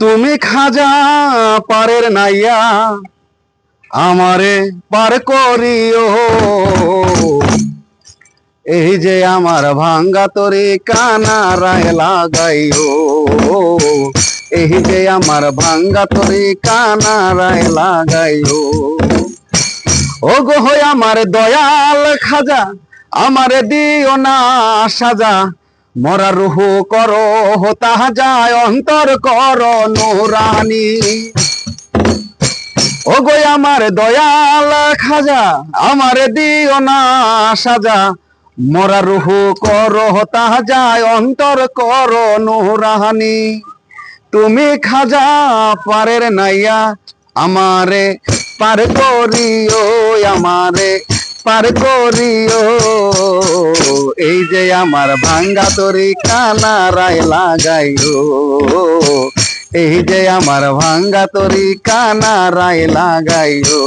তুমি খাজা পারের নাইয়া আমারে পার করিও। এই যে আমার ভাঙ্গা তরি কানারায় লাগাইও। এই যে আমার ভাঙ্গা তরি কানারায় লাগাইও। ও গো আমার দয়াল খাজা, আমারে দিও না সাজা। মরা রুহু করো, তাহা যায় অন্তর করো নুরানি। ও গো আমার দয়াল খাজা, আমারে দিও না সাজা। মরা রুহু করো, তাহা যায় অন্তর করো নুরানি। তুমি খাজা, পারের নাইয়া আমারে পার করিও, আমারে পার করিও। যে আমার ভাঙ্গা তরি কানারায় লাগাইও এই যে আমার ভাঙ্গা তরি কানারায় লাগাইও